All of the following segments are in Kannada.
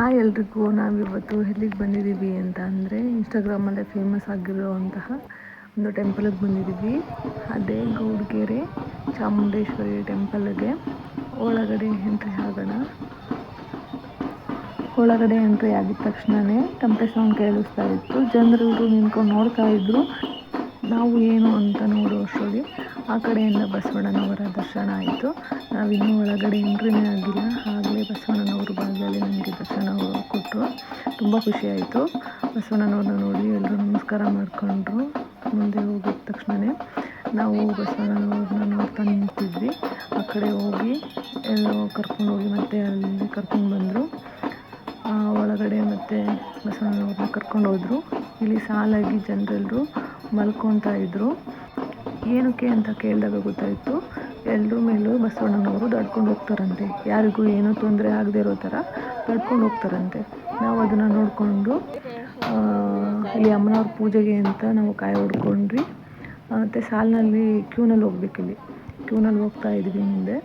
ಹಾಯ್ ಎಲ್ರಿಗೂ, ನಾವಿವತ್ತು ಎಲ್ಲಿಗೆ ಬಂದಿದ್ದೀವಿ ಅಂತ ಅಂದರೆ ಇನ್ಸ್ಟಾಗ್ರಾಮಲ್ಲೇ ಫೇಮಸ್ ಆಗಿರುವಂತಹ ಒಂದು ಟೆಂಪಲಿಗೆ ಬಂದಿದ್ದೀವಿ. ಅದೇ ಗೌಡ್ಗೆರೆ ಚಾಮುಂಡೇಶ್ವರಿ ಟೆಂಪಲ್ಗೆ ಒಳಗಡೆ ಎಂಟ್ರಿ ಆಗೋಣ. ಒಳಗಡೆ ಎಂಟ್ರಿ ಆಗಿದ ತಕ್ಷಣವೇ ಟಂಪೆ ಸೌಂಡ್ ಕೇಳಿಸ್ತಾ ಇತ್ತು. ಜನರು ನಿಂತ್ಕೊಂಡು ನೋಡ್ತಾ ಇದ್ರು. ನಾವು ಏನು ಅಂತ ನೋಡುವಷ್ಟರಲ್ಲಿ ಆ ಕಡೆಯಿಂದ ಬಸವಣ್ಣನವರ ದರ್ಶನ ಆಯಿತು. ನಾವಿನ್ನೂ ಒಳಗಡೆ ಎಂಟ್ರಿನೇ ಆಗಿಲ್ಲ. ಕೊಟ್ಟರು ತುಂಬ ಖುಷಿಯಾಯಿತು ಬಸವಣ್ಣನವ್ರನ್ನ ನೋಡಿ ಎಲ್ಲರೂ ನಮಸ್ಕಾರ ಮಾಡಿಕೊಂಡ್ರು. ಮುಂದೆ ಹೋಗಿದ ತಕ್ಷಣವೇ ನಾವು ಬಸವಣ್ಣನವ್ರನ್ನ ನೋಡ್ತಾ ನಿಂತಿದ್ವಿ. ಆ ಕಡೆ ಹೋಗಿ ಎಲ್ಲ ಕರ್ಕೊಂಡು ಹೋಗಿ ಮತ್ತೆ ಅಲ್ಲಿ ಕರ್ಕೊಂಡು ಬಂದರು. ಒಳಗಡೆ ಮತ್ತು ಬಸವಣ್ಣನವ್ರನ್ನ ಕರ್ಕೊಂಡು ಹೋದರು. ಇಲ್ಲಿ ಸಾಲಾಗಿ ಜನರೆಲ್ಲರೂ ಮಲ್ಕೊತಾ ಇದ್ದರು ಏನಕ್ಕೆ ಅಂತ ಕೇಳಿದಾಗ ಗೊತ್ತಾಯಿತು. ಎಲ್ಲರ ಮೇಲೂ ಬಸವಣ್ಣನವರು ದಾಡ್ಕೊಂಡು ಹೋಗ್ತಾರಂತೆ. ಯಾರಿಗೂ ಏನೂ ತೊಂದರೆ ಆಗದೆ ಇರೋ ಥರ ದಡ್ಕೊಂಡು ಹೋಗ್ತಾರಂತೆ. ನಾವು ಅದನ್ನು ನೋಡಿಕೊಂಡು ಇಲ್ಲಿ ಅಮ್ಮನವ್ರ ಪೂಜೆಗೆ ಅಂತ ನಾವು ಕಾಯಿ ಹೊಡ್ಕೊಂಡ್ವಿ. ಮತ್ತು ಸಾಲಿನಲ್ಲಿ ಕ್ಯೂನಲ್ಲಿ ಹೋಗ್ಬೇಕಿಲ್ಲಿ ಕ್ಯೂನಲ್ಲಿ ಹೋಗ್ತಾ ಇದ್ವಿ ಮುಂದೆ.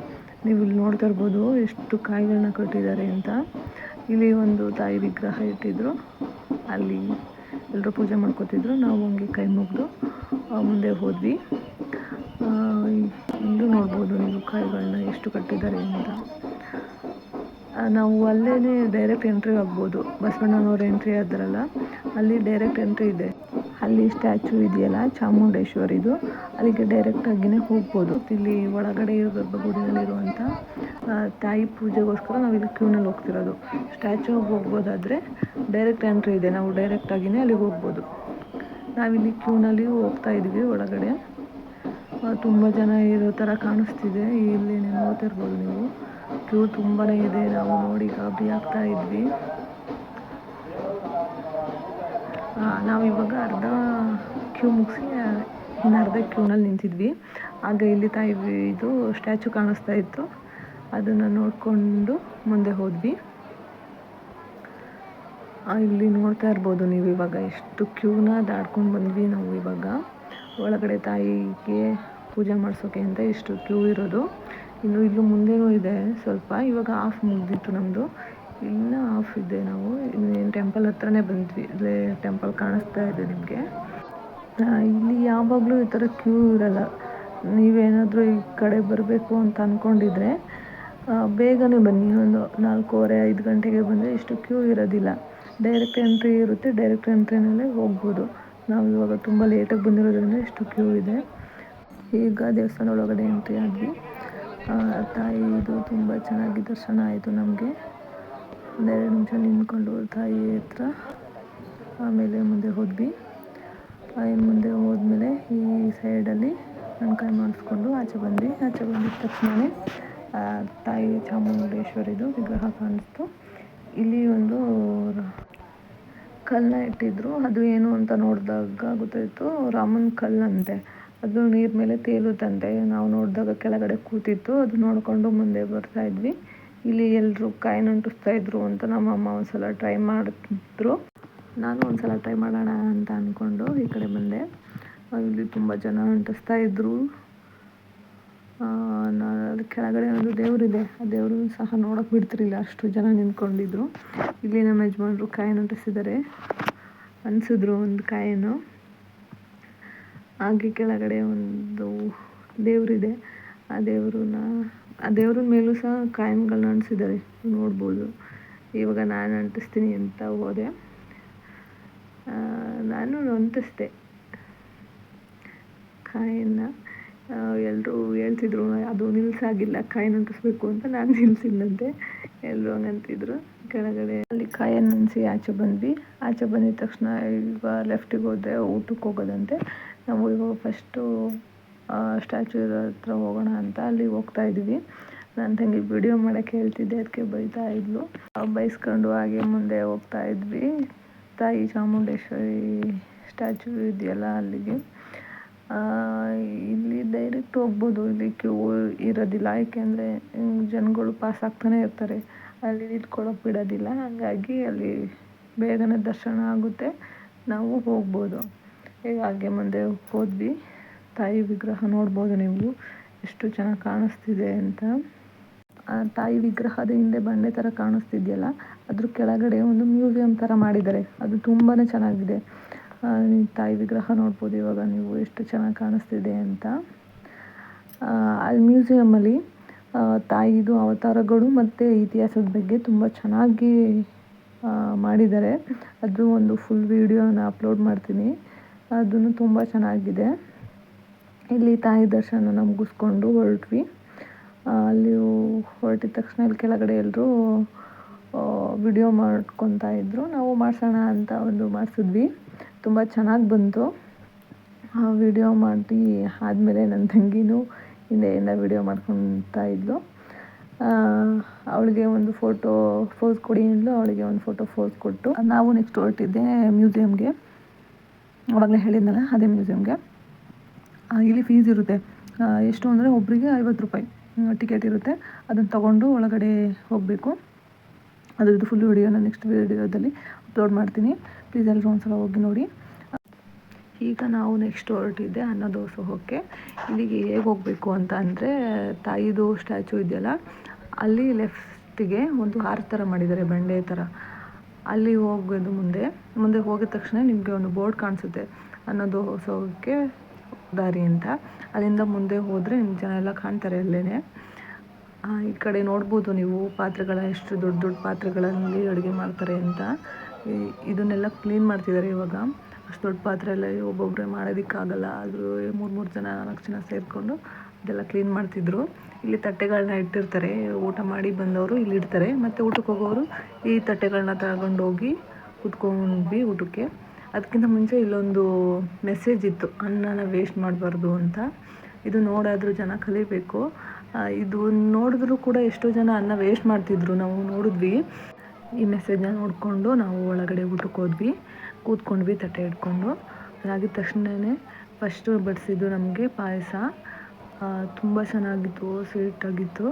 ನೀವು ಇಲ್ಲಿ ನೋಡ್ತಾ ಇರ್ಬೋದು ಎಷ್ಟು ಕಾಯಿಗಳನ್ನ ಕಟ್ಟಿದ್ದಾರೆ ಅಂತ. ಇಲ್ಲಿ ಒಂದು ತಾಯಿ ವಿಗ್ರಹ ಇಟ್ಟಿದ್ರು. ಅಲ್ಲಿ ಎಲ್ಲರೂ ಪೂಜೆ ಮಾಡ್ಕೋತಿದ್ರು. ನಾವು ಹಂಗೆ ಕೈ ಮುಗಿದು ಮುಂದೆ ಹೋದ್ವಿ. ಇಲ್ಲೂ ನೋಡ್ಬೋದು ನೀವು ಕಾಯಿಗಳನ್ನ ಎಷ್ಟು ಕಟ್ಟಿದ್ದಾರೆ ಅಂತ. ನಾವು ಅಲ್ಲೇ ಡೈರೆಕ್ಟ್ ಎಂಟ್ರಿ ಆಗ್ಬೋದು. ಬಸವಣ್ಣನವ್ರ ಎಂಟ್ರಿ ಆದ್ರಲ್ಲ ಅಲ್ಲಿ ಡೈರೆಕ್ಟ್ ಎಂಟ್ರಿ ಇದೆ. ಅಲ್ಲಿ ಸ್ಟ್ಯಾಚು ಇದೆಯಲ್ಲ, ಚಾಮುಂಡೇಶ್ವರಿದು. ಅಲ್ಲಿಗೆ ಡೈರೆಕ್ಟಾಗಿಯೇ ಹೋಗ್ಬೋದು. ಇಲ್ಲಿ ಒಳಗಡೆ ಗರ್ಭಗುಡಿಯಲ್ಲಿರುವಂಥ ತಾಯಿ ಪೂಜೆಗೋಸ್ಕರ ನಾವು ಇಲ್ಲಿ ಕ್ಯೂನಲ್ಲಿ ಹೋಗ್ತಿರೋದು. ಸ್ಟ್ಯಾಚುಗೆ ಹೋಗ್ಬೋದಾದರೆ ಡೈರೆಕ್ಟ್ ಎಂಟ್ರಿ ಇದೆ. ನಾವು ಡೈರೆಕ್ಟಾಗಿಯೇ ಅಲ್ಲಿಗೆ ಹೋಗ್ಬೋದು. ನಾವಿಲ್ಲಿ ಕ್ಯೂನಲ್ಲಿ ಹೋಗ್ತಾ ಇದ್ವಿ ಒಳಗಡೆ. ತುಂಬ ಜನ ಇರೋ ಥರ ಕಾಣಿಸ್ತಿದೆ. ಇಲ್ಲಿ ನೋಡ್ತಿರ್ಬೋದು ನೀವು. ಕ್ಯೂ ತುಂಬಾ ಇದೆ. ನಾವು ನೋಡಿ ಗಾಬರಿ ಆಗ್ತಾ ಇದ್ವಿ. ನಾವು ಇವಾಗ ಅರ್ಧ ಕ್ಯೂ ಮುಗಿಸಿ, ಇನ್ನು ಅರ್ಧ ಕ್ಯೂನಲ್ಲಿ ನಿಂತಿದ್ವಿ. ಆಗ ಇಲ್ಲಿ ತಾಯಿ ಇದು ಸ್ಟ್ಯಾಚು ಕಾಣಿಸ್ತಾ ಇತ್ತು. ಅದನ್ನು ನೋಡಿಕೊಂಡು ಮುಂದೆ ಹೋದ್ವಿ. ಇಲ್ಲಿ ನೋಡ್ತಾ ಇರ್ಬೋದು ನೀವು ಇವಾಗ ಎಷ್ಟು ಕ್ಯೂನ ದಾಟ್ಕೊಂಡು ಬಂದ್ವಿ ನಾವು ಇವಾಗ. ಒಳಗಡೆ ತಾಯಿಗೆ ಪೂಜೆ ಮಾಡಿಸೋಕೆ ಅಂತ ಇಷ್ಟು ಕ್ಯೂ ಇರೋದು. ಇನ್ನು ಇಲ್ಲೂ ಮುಂದೆನೂ ಇದೆ ಸ್ವಲ್ಪ, ಇವಾಗ ಆಫ್ ಮುಗಿದಿತ್ತು ನಮ್ಮದು ಇನ್ನೂ ಆಫ್ ಇದೆ ನಾವು. ಇನ್ನೇನು ಟೆಂಪಲ್ ಹತ್ರನೇ ಬಂದ್ವಿ. ಇಲ್ಲೇ ಟೆಂಪಲ್ ಕಾಣಿಸ್ತಾ ಇದೆ ನಿಮಗೆ. ಇಲ್ಲಿ ಯಾವಾಗಲೂ ಈ ಥರ ಕ್ಯೂ ಇರಲ್ಲ. ನೀವೇನಾದರೂ ಈ ಕಡೆ ಬರಬೇಕು ಅಂತ ಅಂದ್ಕೊಂಡಿದ್ರೆ ಬೇಗನೆ ಬನ್ನಿ. ಒಂದು ನಾಲ್ಕೂವರೆ, ಐದು ಗಂಟೆಗೆ ಬಂದರೆ ಇಷ್ಟು ಕ್ಯೂ ಇರೋದಿಲ್ಲ. ಡೈರೆಕ್ಟ್ ಎಂಟ್ರಿ ಇರುತ್ತೆ. ಡೈರೆಕ್ಟ್ ಎಂಟ್ರಿನಲ್ಲೇ ಹೋಗ್ಬೋದು. ನಾವು ಇವಾಗ ತುಂಬ ಲೇಟಾಗಿ ಬಂದಿರೋದ್ರಿಂದ ಇಷ್ಟು ಕ್ಯೂ ಇದೆ. ಈಗ ದೇವಸ್ಥಾನ ಒಳಗಡೆ ಎಂಟ್ರಿ ಆದ್ವಿ ತಾಯಿದು ತುಂಬ ಚೆನ್ನಾಗಿ ದರ್ಶನ ಆಯಿತು ನಮಗೆ. ಒಂದೆರಡು ನಿಮಿಷ ನಿಂತ್ಕೊಂಡು ತಾಯಿ ಹತ್ರ. ಆಮೇಲೆ ಮುಂದೆ ಹೋದ್ವಿ. ಇನ್ನು ಮುಂದೆ ಹೋದ್ಮೇಲೆ ಈ ಸೈಡಲ್ಲಿ ನನ್ನ ಕೈ ಮಾಡಿಸ್ಕೊಂಡು ಆಚೆ ಬಂದ್ವಿ. ಆಚೆ ಬಂದಿದ್ದ ತಕ್ಷಣವೇ ತಾಯಿ ಚಾಮುಂಡೇಶ್ವರಿದು ವಿಗ್ರಹ ಕಾಣಿಸ್ತು. ಇಲ್ಲಿ ಒಂದು ಕಲ್ಲನ್ನ ಇಟ್ಟಿದ್ರು. ಅದು ಏನು ಅಂತ ನೋಡಿದಾಗ ಗೊತ್ತಾಯಿತು ರಾಮನ ಕಲ್ಲಂತೆ ಅದು ನೀರು ಮೇಲೆ ತೇಲುತ್ತಂತೆ ನಾವು ನೋಡಿದಾಗ ಕೆಳಗಡೆ ಕೂತಿತ್ತು. ಅದು ನೋಡಿಕೊಂಡು ಮುಂದೆ ಬರ್ತಾ ಇದ್ವಿ. ಇಲ್ಲಿ ಎಲ್ಲರೂ ಕಾಯಿನ ಅಂಟಿಸ್ತಾ ಇದ್ರು ಅಂತ ನಮ್ಮ ಅಮ್ಮ ಒಂದ್ಸಲ ಟ್ರೈ ಮಾಡಿದ್ರು. ನಾನು ಒಂದ್ಸಲ ಟ್ರೈ ಮಾಡೋಣ ಅಂತ ಅಂದ್ಕೊಂಡು ಈ ಕಡೆ ಬಂದೆ. ಇಲ್ಲಿ ತುಂಬ ಜನ ಅಂಟಿಸ್ತಾ ಇದ್ರು. ನಾನು ಕೆಳಗಡೆ ಒಂದು ದೇವರಿದೆ ಆ ದೇವರು ಸಹ ನೋಡೋಕೆ ಬಿಡ್ತಿರಲಿಲ್ಲ. ಅಷ್ಟು ಜನ ನಿಂತ್ಕೊಂಡಿದ್ರು. ಇಲ್ಲಿ ನಮ್ಮ ಯಜಮಾನ್ರು ಕಾಯಿ ಅಂಟಿಸಿದ್ದಾರೆ ಅನಿಸಿದ್ರು ಒಂದು ಕಾಯನ್ನು. ಹಾಗೆ ಕೆಳಗಡೆ ಒಂದು ದೇವರಿದೆ. ಆ ದೇವ್ರನ್ನ, ಆ ದೇವ್ರ ಮೇಲೂ ಸಹ ಕಾಯಂಗಳನ್ನ ಅಂಟಿಸಿದ್ದಾರೆ ನೋಡ್ಬೋದು. ಇವಾಗ ನಾನು ಅಂಟಿಸ್ತೀನಿ ಅಂತ ಹೋದೆ. ನಾನು ಅಂಟಿಸ್ದೆ. ಕಾಯನ್ನ ಎಲ್ಲರೂ ಹೇಳ್ತಿದ್ರು, ಅದು ನಿಲ್ಸಾಗಿಲ್ಲ ಕಾಯಿ ಅಂಟಿಸ್ಬೇಕು ಅಂತ ನಾನು ನಿಲ್ಸಿಲ್ಲಂತೆ ಎಲ್ಲರೂ ಹಂಗಂತಿದ್ರು. ಕೆಳಗಡೆ ಅಲ್ಲಿ ಕಾಯನ್ನು ನೆನೆಸಿ ಆಚೆ ಬಂದ್ವಿ. ಆಚೆ ಬಂದಿದ ತಕ್ಷಣ ಈಗ ಲೆಫ್ಟಿಗೆ ಹೋದ್ರೆ ಊಟಕ್ಕೆ ಹೋಗೋದಂತೆ. ನಾವು ಇವಾಗ ಫಸ್ಟು ಸ್ಟ್ಯಾಚು ಇರೋ ಹತ್ರ ಹೋಗೋಣ ಅಂತ ಅಲ್ಲಿ ಹೋಗ್ತಾ ಇದ್ವಿ. ನನ್ನ ತಂಗಿ ವಿಡಿಯೋ ಮಾಡೋಕ್ಕೆ ಹೇಳ್ತಿದ್ದೆ ಅದಕ್ಕೆ ಬೈತಾ ಇದ್ಲು. ಬೈಸ್ಕೊಂಡು ಹಾಗೆ ಮುಂದೆ ಹೋಗ್ತಾ ಇದ್ವಿ. ತಾಯಿ ಚಾಮುಂಡೇಶ್ವರಿ ಸ್ಟ್ಯಾಚು ಇದೆಯಲ್ಲ ಅಲ್ಲಿಗೆ. ಇಲ್ಲಿ ಡೈರೆಕ್ಟ್ ಹೋಗ್ಬೋದು, ಇಲ್ಲಿ ಕ್ಯೂ ಇರೋದಿಲ್ಲ. ಏಕೆಂದರೆ ಜನಗಳು ಪಾಸ್ ಆಗ್ತಾನೆ ಇರ್ತಾರೆ. ಅಲ್ಲಿ ನಿಂತ್ಕೊಳ್ಳೋಕೆ ಬಿಡೋದಿಲ್ಲ. ಹಾಗಾಗಿ ಅಲ್ಲಿ ಬೇಗನೆ ದರ್ಶನ ಆಗುತ್ತೆ. ನಾವು ಹೋಗ್ಬೋದು. ಹಾಗೆ ಮುಂದೆ ಹೋದ್ವಿ. ತಾಯಿ ವಿಗ್ರಹ ನೋಡ್ಬೋದು ನೀವು. ಎಷ್ಟು ಚೆನ್ನಾಗಿ ಕಾಣಿಸ್ತಿದೆ ಅಂತ. ತಾಯಿ ವಿಗ್ರಹದ ಹಿಂದೆ ಬಂಡೆ ಥರ ಕಾಣಿಸ್ತಿದೆಯಲ್ಲ, ಅದ್ರ ಕೆಳಗಡೆ ಒಂದು ಮ್ಯೂಸಿಯಂ ಥರ ಮಾಡಿದ್ದಾರೆ. ಅದು ತುಂಬಾ ಚೆನ್ನಾಗಿದೆ. ತಾಯಿ ವಿಗ್ರಹ ನೋಡ್ಬೋದು ಇವಾಗ ನೀವು ಎಷ್ಟು ಚೆನ್ನಾಗಿ ಕಾಣಿಸ್ತಿದೆ ಅಂತ. ಅಲ್ಲಿ ಮ್ಯೂಸಿಯಮಲ್ಲಿ ತಾಯಿದು ಅವತಾರಗಳು ಮತ್ತು ಇತಿಹಾಸದ ಬಗ್ಗೆ ತುಂಬ ಚೆನ್ನಾಗಿ ಮಾಡಿದ್ದಾರೆ. ಅದು ಒಂದು ಫುಲ್ ವೀಡಿಯೋನ ಅಪ್ಲೋಡ್ ಮಾಡ್ತೀನಿ. ಅದನ್ನು ತುಂಬ ಚೆನ್ನಾಗಿದೆ. ಇಲ್ಲಿ ತಾಯಿ ದರ್ಶನ ಮುಗಿಸ್ಕೊಂಡು ಹೊರಟ್ವಿ. ಅಲ್ಲಿ ಹೊರಟಿದ ತಕ್ಷಣ ಇಲ್ಲಿ ಕೆಳಗಡೆ ಎಲ್ಲರೂ ವಿಡಿಯೋ ಮಾಡ್ಕೊತಾ ಇದ್ದರು ನಾವು ಮಾಡಿಸೋಣ ಅಂತ ಒಂದು ಮಾಡಿಸಿದ್ವಿ. ತುಂಬ ಚೆನ್ನಾಗಿ ಬಂತು. ಆ ವಿಡಿಯೋ ಮಾಡಿ ಆದಮೇಲೆ ನನ್ನ ತಂಗಿನೂ ಹಿಂದೆಯಿಂದ ವಿಡಿಯೋ ಮಾಡ್ಕೊತಾ ಇದ್ಲು. ಅವಳಿಗೆ ಒಂದು ಫೋಟೋ ಫೋಸ್ ಕೊಡಿ ಅಂದ್ಲು. ಅವಳಿಗೆ ಒಂದು ಫೋಟೋ ಫೋಸ್ ಕೊಟ್ಟು. ನಾವು ನೆಕ್ಸ್ಟ್ ಹೊರಟಿದ್ದೆ ಮ್ಯೂಸಿಯಮ್ಗೆ ಆವಾಗಲೇ ಹೇಳಿದ್ನಲ್ಲ ಅದೇ ಮ್ಯೂಸಿಯಮ್ಗೆ ಇಲ್ಲಿ ಫೀಸ್ ಇರುತ್ತೆ. ಎಷ್ಟು ಅಂದರೆ ಒಬ್ಬರಿಗೆ ಐವತ್ತು ರೂಪಾಯಿ ಟಿಕೆಟ್ ಇರುತ್ತೆ. ಅದನ್ನು ತಗೊಂಡು ಒಳಗಡೆ ಹೋಗಬೇಕು. ಅದ್ರದ್ದು ಫುಲ್ ವಿಡಿಯೋನ ನೆಕ್ಸ್ಟ್ ವಿಡಿಯೋದಲ್ಲಿ ಅಪ್ಲೋಡ್ ಮಾಡ್ತೀನಿ. ಪ್ಲೀಸ್ ಎಲ್ಲರೂ ಒಂದ್ಸಲ ಹೋಗಿ ನೋಡಿ. ಈಗ ನಾವು ನೆಕ್ಸ್ಟ್ ಹೊರಟಿದ್ದೆ ಅನ್ನದಾಸೋಹಕ್ಕೆ ಇಲ್ಲಿಗೆ ಹೇಗೆ ಹೋಗಬೇಕು ಅಂತ ಅಂದರೆ ತಾಯಿದು ಸ್ಟ್ಯಾಚು ಇದೆಯಲ್ಲ, ಅಲ್ಲಿ ಲೆಫ್ಟಿಗೆ ಒಂದು ಹಾರ್ ಥರ ಮಾಡಿದ್ದಾರೆ, ಬಂಡೆ ಥರ ಅಲ್ಲಿ ಹೋಗೋದು ಮುಂದೆ. ಮುಂದೆ ಹೋಗಿದ ತಕ್ಷಣ ನಿಮಗೆ ಒಂದು ಬೋರ್ಡ್ ಕಾಣಿಸುತ್ತೆ ಅನ್ನೋದು ಹೋಗೋಕ್ಕೆ ದಾರಿ ಅಂತ. ಅಲ್ಲಿಂದ ಮುಂದೆ ಹೋದರೆ ನಿಮ್ಮ ಜನ ಎಲ್ಲ ಕಾಣ್ತಾರೆ ಅಲ್ಲೇ ಈ ಕಡೆ ನೋಡ್ಬೋದು ನೀವು ಪಾತ್ರೆಗಳ ಎಷ್ಟು ದೊಡ್ಡ ದೊಡ್ಡ ಪಾತ್ರೆಗಳಲ್ಲಿ ಅಡುಗೆ ಮಾಡ್ತಾರೆ ಅಂತ. ಇದನ್ನೆಲ್ಲ ಕ್ಲೀನ್ ಮಾಡ್ತಿದ್ದಾರೆ ಇವಾಗ. ಅಷ್ಟು ದೊಡ್ಡ ಪಾತ್ರೆ ಎಲ್ಲ ಒಬ್ಬೊಬ್ಬರೇ ಮಾಡೋದಕ್ಕಾಗಲ್ಲ. ಆದರೂ ಮೂರು ಮೂರು ಜನ, ನಾಲ್ಕು ಜನ ಸೇರಿಕೊಂಡು ಇದೆಲ್ಲ ಕ್ಲೀನ್ ಮಾಡ್ತಿದ್ರು. ಇಲ್ಲಿ ತಟ್ಟೆಗಳನ್ನ ಇಟ್ಟಿರ್ತಾರೆ. ಊಟ ಮಾಡಿ ಬಂದವರು ಇಲ್ಲಿ ಇಡ್ತಾರೆ. ಮತ್ತು ಊಟಕ್ಕೆ ಹೋಗೋರು ಈ ತಟ್ಟೆಗಳನ್ನ ತಗೊಂಡೋಗಿ ಕುತ್ಕೊಂಡ್ವಿ ಊಟಕ್ಕೆ. ಅದಕ್ಕಿಂತ ಮುಂಚೆ ಇಲ್ಲೊಂದು ಮೆಸೇಜ್ ಇತ್ತು. ಅನ್ನನ ವೇಸ್ಟ್ ಮಾಡಬಾರ್ದು ಅಂತ. ಇದು ನೋಡಾದರೂ ಜನ ಕಲಿಬೇಕು. ಇದು ನೋಡಿದ್ರು ಕೂಡ ಎಷ್ಟೋ ಜನ ಅನ್ನ ವೇಸ್ಟ್ ಮಾಡ್ತಿದ್ರು. ನಾವು ನೋಡಿದ್ವಿ. ಈ ಮೆಸೇಜನ್ನ ನೋಡಿಕೊಂಡು ನಾವು ಒಳಗಡೆ ಊಟಕ್ಕೆ ಹೋದ್ವಿ. ಕೂತ್ಕೊಂಡ್ವಿ ತಟ್ಟೆ ಇಟ್ಕೊಂಡು. ಅದಾಗಿದ ತಕ್ಷಣವೇ ಫಸ್ಟು ಬಡಿಸಿದ್ದು ನಮಗೆ ಪಾಯಸ. ತುಂಬ ಚೆನ್ನಾಗಿತ್ತು ಸ್ವೀಟಾಗಿತ್ತು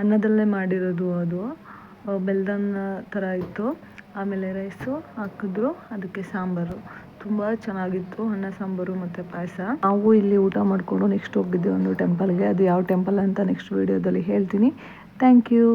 ಅನ್ನದಲ್ಲೇ ಮಾಡಿರೋದು ಅದು. ಬೆಲ್ಲದನ್ನ ಥರ ಇತ್ತು. ಆಮೇಲೆ ರೈಸು ಹಾಕಿದ್ರು, ಅದಕ್ಕೆ ಸಾಂಬಾರು. ತುಂಬ ಚೆನ್ನಾಗಿತ್ತು, ಅನ್ನ, ಸಾಂಬಾರು ಮತ್ತು ಪಾಯಸ. ನಾವು ಇಲ್ಲಿ ಊಟ ಮಾಡಿಕೊಂಡು ನೆಕ್ಸ್ಟ್ ಹೋಗಿದ್ದೆ ಒಂದು ಟೆಂಪಲ್ಗೆ ಅದು ಯಾವ ಟೆಂಪಲ್ ಅಂತ ನೆಕ್ಸ್ಟ್ ವೀಡಿಯೋದಲ್ಲಿ ಹೇಳ್ತೀನಿ. Thank you